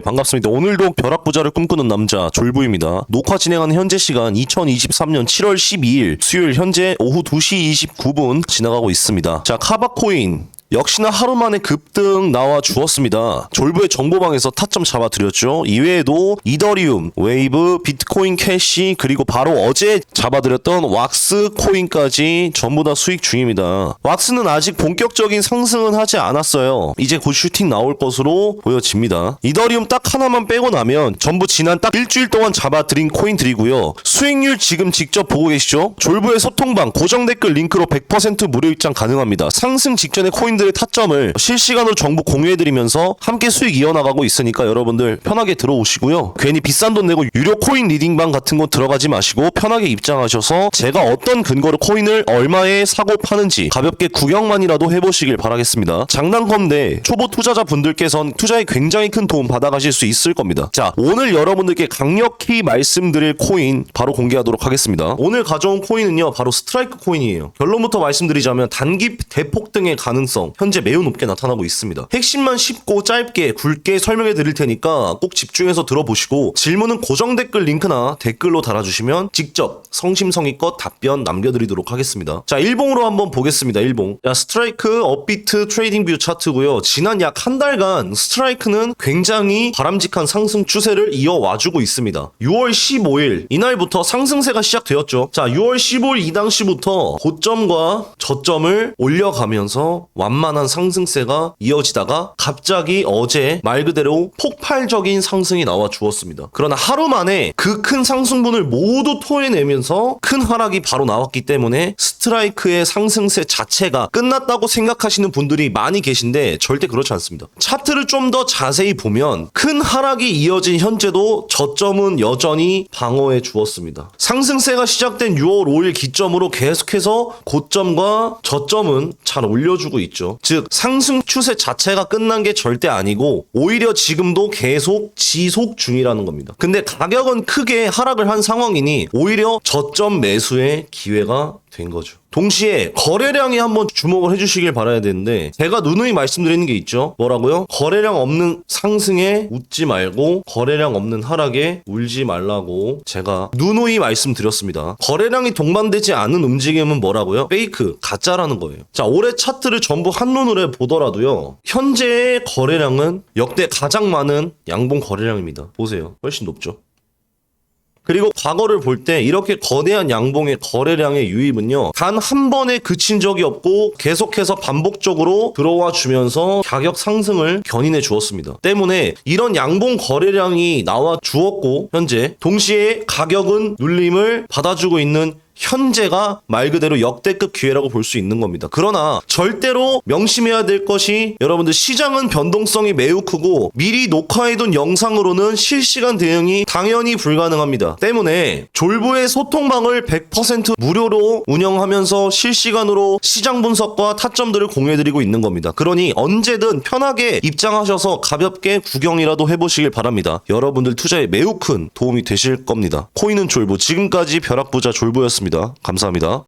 네, 반갑습니다. 오늘도 벼락부자를 꿈꾸는 남자 졸부입니다. 녹화 진행하는 현재 시간 2023년 7월 12일 수요일 현재 오후 2시 29분 지나가고 있습니다. 자, 카바코인 역시나 하루 만에 급등 나와 주었습니다. 졸부의 정보방에서 타점 잡아드렸죠. 이외에도 이더리움, 웨이브, 비트코인 캐시 그리고 바로 어제 잡아드렸던 왁스 코인까지 전부 다 수익 중입니다. 왁스는 아직 본격적인 상승은 하지 않았어요. 이제 곧 슈팅 나올 것으로 보여집니다. 이더리움 딱 하나만 빼고 나면 전부 지난 딱 일주일 동안 잡아드린 코인들이고요. 수익률 지금 직접 보고 계시죠? 졸부의 소통방 고정 댓글 링크로 100% 무료 입장 가능합니다. 상승 직전의 코인 들의 타점을 실시간으로 정보 공유해드리면서 함께 수익 이어나가고 있으니까 여러분들 편하게 들어오시고요. 괜히 비싼 돈 내고 유료 코인 리딩방 같은 곳 들어가지 마시고 편하게 입장하셔서 제가 어떤 근거로 코인을 얼마에 사고 파는지 가볍게 구경만이라도 해보시길 바라겠습니다. 장난건데 초보 투자자 분들께선 투자에 굉장히 큰 도움 받아가실 수 있을 겁니다. 자, 오늘 여러분들께 강력히 말씀드릴 코인 바로 공개하도록 하겠습니다. 오늘 가져온 코인은요, 바로 스트라이크 코인이에요. 결론부터 말씀드리자면 단기 대폭 등의 가능성 현재 매우 높게 나타나고 있습니다. 핵심만 쉽고 짧게 굵게 설명해 드릴 테니까 꼭 집중해서 들어보시고 질문은 고정 댓글 링크나 댓글로 달아주시면 직접 성심성의껏 답변 남겨드리도록 하겠습니다. 자, 일봉으로 한번 보겠습니다. 일봉. 자, 스트라이크 업비트 트레이딩 뷰 차트고요. 지난 약 한 달간 스트라이크는 굉장히 바람직한 상승 추세를 이어와주고 있습니다. 6월 15일 이날부터 상승세가 시작되었죠. 자, 6월 15일 이 당시부터 고점과 저점을 올려가면서 완 만한 상승세가 이어지다가 갑자기 어제 말 그대로 폭발적인 상승이 나와 주었습니다. 그러나 하루 만에 그 큰 상승분을 모두 토해내면서 큰 하락이 바로 나왔기 때문에 스트라이크의 상승세 자체가 끝났다고 생각하시는 분들이 많이 계신데 절대 그렇지 않습니다. 차트를 좀 더 자세히 보면 큰 하락이 이어진 현재도 저점은 여전히 방어해 주었습니다. 상승세가 시작된 6월 5일 기점으로 계속해서 고점과 저점은 잘 올려주고 있죠. 즉 상승 추세 자체가 끝난 게 절대 아니고 오히려 지금도 계속 지속 중이라는 겁니다. 근데 가격은 크게 하락을 한 상황이니 오히려 저점 매수의 기회가 된 거죠. 동시에 거래량이 한번 주목을 해주시길 바라야 되는데 제가 누누이 말씀드리는 게 있죠. 뭐라고요? 거래량 없는 상승에 웃지 말고 거래량 없는 하락에 울지 말라고 제가 누누이 말씀드렸습니다. 거래량이 동반되지 않은 움직임은 뭐라고요? 페이크, 가짜라는 거예요. 자, 올해 차트를 전부 한눈으로 보더라도요. 현재의 거래량은 역대 가장 많은 양봉 거래량입니다. 보세요. 훨씬 높죠. 그리고 과거를 볼 때 이렇게 거대한 양봉의 거래량의 유입은요 단 한 번에 그친 적이 없고 계속해서 반복적으로 들어와 주면서 가격 상승을 견인해 주었습니다. 때문에 이런 양봉 거래량이 나와 주었고 현재 동시에 가격은 눌림을 받아주고 있는 현재가 말 그대로 역대급 기회라고 볼 수 있는 겁니다. 그러나 절대로 명심해야 될 것이 여러분들 시장은 변동성이 매우 크고 미리 녹화해둔 영상으로는 실시간 대응이 당연히 불가능합니다. 때문에 졸부의 소통방을 100% 무료로 운영하면서 실시간으로 시장 분석과 타점들을 공유해드리고 있는 겁니다. 그러니 언제든 편하게 입장하셔서 가볍게 구경이라도 해보시길 바랍니다. 여러분들 투자에 매우 큰 도움이 되실 겁니다. 코인은 졸부 지금까지 벼락부자 졸부였 습니다. 감사합니다.